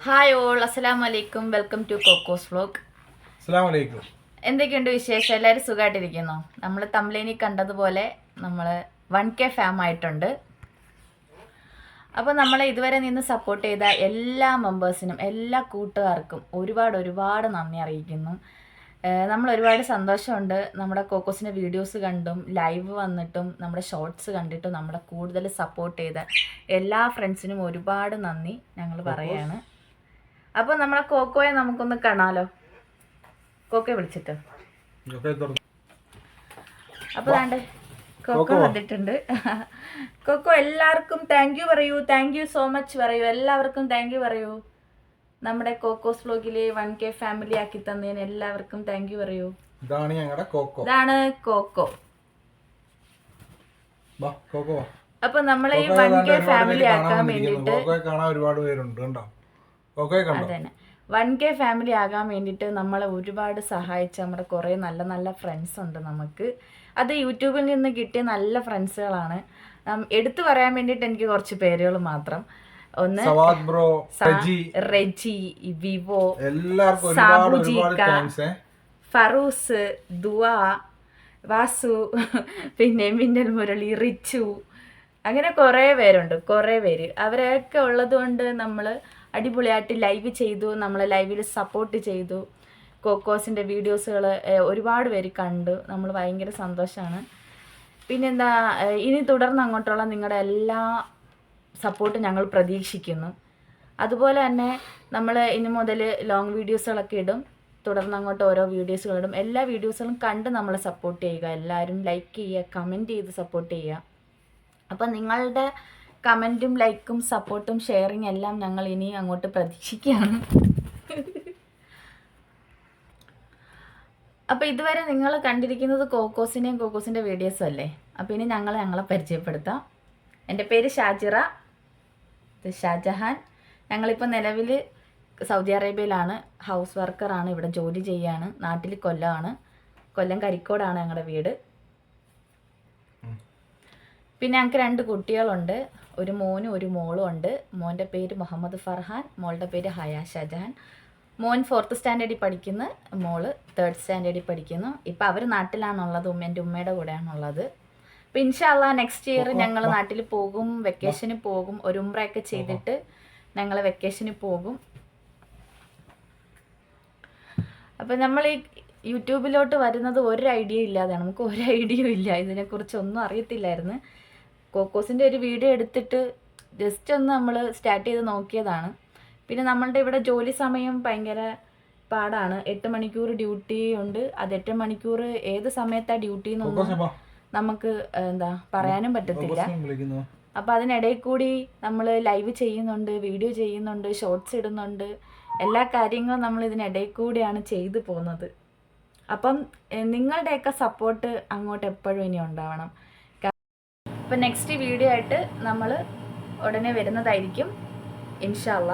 Hi all അസ്സലാം വലൈക്കും welcome to Cocos vlog അസ്സലാം വലൈക്കും എന്തൊക്കെയുണ്ട് വിശേഷം? എല്ലാവരും സുഖമായിട്ടിരിക്കുന്നു നമ്മൾ തമ്മിലേനി കണ്ടതുപോലെ നമ്മൾ വൺ കെ ഫാം ആയിട്ടുണ്ട്. അപ്പോൾ നമ്മളെ ഇതുവരെ നിന്ന് സപ്പോർട്ട് ചെയ്ത എല്ലാ മെമ്പേഴ്സിനും എല്ലാ കൂട്ടുകാർക്കും ഒരുപാട് ഒരുപാട് നന്ദി അറിയിക്കുന്നു. നമ്മൾ ഒരുപാട് സന്തോഷമുണ്ട്. നമ്മുടെ കോക്കോസിന്റെ വീഡിയോസ് കണ്ടും ലൈവ് വന്നിട്ടും നമ്മുടെ ഷോർട്സ് കണ്ടിട്ടും നമ്മളെ കൂടുതൽ സപ്പോർട്ട് ചെയ്ത എല്ലാ ഫ്രണ്ട്സിനും ഒരുപാട് നന്ദി ഞങ്ങൾ പറയാണ്. അപ്പോൾ നമ്മളെ കോക്കോയെ നമുക്കൊന്ന് കാണാലോ. കോക്കോയെ വിളിച്ചിട്ട്. ഇതൊക്കെ തുറന്നു? അപ്പൊ ദാണ്ടെ കൊക്കോ വന്നിട്ടുണ്ട്. കൊക്കോ എല്ലാവർക്കും താങ്ക് യു പറയൂ. താങ്ക് യു സോ മച്ച് പറയൂ. എല്ലാവർക്കും താങ്ക് യു പറയൂ. നമ്മുടെ കോക്കോസ് വ്ലോഗിലെ വൺ കെ ഫാമിലി ആക്കി തന്നതിന് എല്ലാവർക്കും താങ്ക് യു പറയൂ. ഇതാണ് ഞങ്ങളുടെ കോക്കോ. ഇതാണ് കോക്കോ. അപ്പൊ നമ്മളെ ഈ വൺ കെ ഫാമിലി ആക്കാൻ വേണ്ടിട്ട് കാണാൻ ഒരുപാട് പേരുണ്ട് കേട്ടോ കണ്ടോ? അതന്നെ. വൺ കെ ഫാമിലി ആകാൻ വേണ്ടിയിട്ട് നമ്മളെ ഒരുപാട് സഹായിച്ച നമ്മുടെ കുറേ നല്ല നല്ല ഫ്രണ്ട്സ് ഉണ്ട് നമുക്ക്. അത് യൂട്യൂബിൽ നിന്ന് കിട്ടിയ നല്ല ഫ്രണ്ട്സുകളാണ്. എടുത്തു പറയാൻ വേണ്ടിയിട്ട് എനിക്ക് കുറച്ച് പേരുകൾ മാത്രം. ഒന്ന് ബ്രോ റെജി. റെജി വിവോ എല്ലാവർക്കും. ഫറൂസ് ദുവ വാസു പിന്നെ മിന്നൽ മുരളി റിച്ചു. അങ്ങനെ കുറേ പേരുണ്ട് കുറേ പേര്. അവരൊക്കെ ഉള്ളത് കൊണ്ട് നമ്മൾ അടിപൊളിയായിട്ട് ലൈവ് ചെയ്തു നമ്മളെ ലൈവിൽ സപ്പോർട്ട് ചെയ്തു. കോക്കോസിന്റെ വീഡിയോസുകൾ ഒരുപാട് പേര് കണ്ടു. നമ്മൾ ഭയങ്കര സന്തോഷമാണ് പിന്നെന്താ ഇനി തുടർന്ന് അങ്ങോട്ടുള്ള നിങ്ങളുടെ എല്ലാ സപ്പോർട്ടും ഞങ്ങൾ പ്രതീക്ഷിക്കുന്നു. അതുപോലെ തന്നെ നമ്മൾ ഇനി മുതൽ ലോങ് വീഡിയോസുകളൊക്കെ ഇടും. തുടർന്ന് അങ്ങോട്ട് ഓരോ വീഡിയോസുകൾ ഇടും. എല്ലാ വീഡിയോസുകളും കണ്ട് നമ്മളെ സപ്പോർട്ട് ചെയ്യുക. എല്ലാവരും ലൈക്ക് ചെയ്യുക കമന്റ് ചെയ്ത് സപ്പോർട്ട് ചെയ്യുക. അപ്പം നിങ്ങളുടെ കമന്റും ലൈക്കും സപ്പോർട്ടും ഷെയറിങ് എല്ലാം ഞങ്ങൾ ഇനി അങ്ങോട്ട് പ്രതീക്ഷിക്കുകയാണ്. അപ്പോൾ ഇതുവരെ നിങ്ങൾ കണ്ടിരിക്കുന്നത് കോക്കോസിന്റെയും കോക്കോസിന്റെ വീഡിയോസും അല്ലേ? അപ്പോൾ ഇനി ഞങ്ങൾ ഞങ്ങളെ പരിചയപ്പെടുത്താം. എന്റെ പേര് ഷാജിറ. ഇത് ഷാജഹാൻ. ഞങ്ങളിപ്പോൾ നിലവിൽ സൗദി അറേബ്യയിലാണ്. ഹൗസ് വർക്കറാണ് ഇവിടെ ജോലി ചെയ്യാണ് നാട്ടിൽ കൊല്ലമാണ്. കൊല്ലം കരിക്കോടാണ് ഞങ്ങളുടെ വീട്. പിന്നെ ഞങ്ങൾക്ക് രണ്ട് കുട്ടികളുണ്ട്. ഒരു മോനും ഒരു മോളും ഉണ്ട്. മോന്റെ പേര് മുഹമ്മദ് ഫർഹാൻ മോളുടെ പേര് ഹയാ ഷജാൻ മോൻ ഫോർത്ത് സ്റ്റാൻഡേർഡിൽ പഠിക്കുന്നു മോൾ തേർഡ് സ്റ്റാൻഡേർഡിൽ പഠിക്കുന്നു. ഇപ്പം അവർ നാട്ടിലാണുള്ളത് ഉമ്മ എന്റെ ഉമ്മയുടെ കൂടെയാണുള്ളത് അപ്പം ഇൻഷാല്ല നെക്സ്റ്റ് ഇയർ ഞങ്ങൾ നാട്ടിൽ പോകും വെക്കേഷന് പോകും ഒരു ഉംറയൊക്കെ ചെയ്തിട്ട് ഞങ്ങൾ വെക്കേഷന് പോകും. അപ്പം നമ്മൾ ഈ യൂട്യൂബിലോട്ട് വരുന്നത് ഒരു ഐഡിയ ഇല്ലാതെയാണ്. നമുക്ക് ഒരു ഐഡിയയും ഇല്ല. ഇതിനെക്കുറിച്ച് ഒന്നും അറിയത്തില്ലായിരുന്നു. കോക്കോസിന്റെ ഒരു വീഡിയോ എടുത്തിട്ട് ജസ്റ്റ് ഒന്ന് നമ്മൾ സ്റ്റാർട്ട് ചെയ്ത് നോക്കിയതാണ്. പിന്നെ നമ്മളുടെ ഇവിടെ ജോലി സമയം ഭയങ്കര പാടാണ്. എട്ട് മണിക്കൂർ ഡ്യൂട്ടി ഉണ്ട്. അത് എട്ട് മണിക്കൂർ ഏത് സമയത്താണ് ഡ്യൂട്ടി എന്നൊന്നും നമുക്ക് എന്താ പറയാനും പറ്റത്തില്ല. അപ്പം അതിനിടയിൽ കൂടി നമ്മൾ ലൈവ് ചെയ്യുന്നുണ്ട് വീഡിയോ ചെയ്യുന്നുണ്ട് ഷോർട്സ് ഇടുന്നുണ്ട്. എല്ലാ കാര്യങ്ങളും നമ്മൾ ഇതിനിടയിൽ കൂടിയാണ് ചെയ്തു പോകുന്നത്. അപ്പം നിങ്ങളുടെയൊക്കെ സപ്പോർട്ട് അങ്ങോട്ട് എപ്പോഴും ഇനി ഉണ്ടാവണം. അപ്പം നെക്സ്റ്റ് വീഡിയോ ആയിട്ട് നമ്മൾ ഉടനെ വരുന്നതായിരിക്കും ഇൻഷാല്ല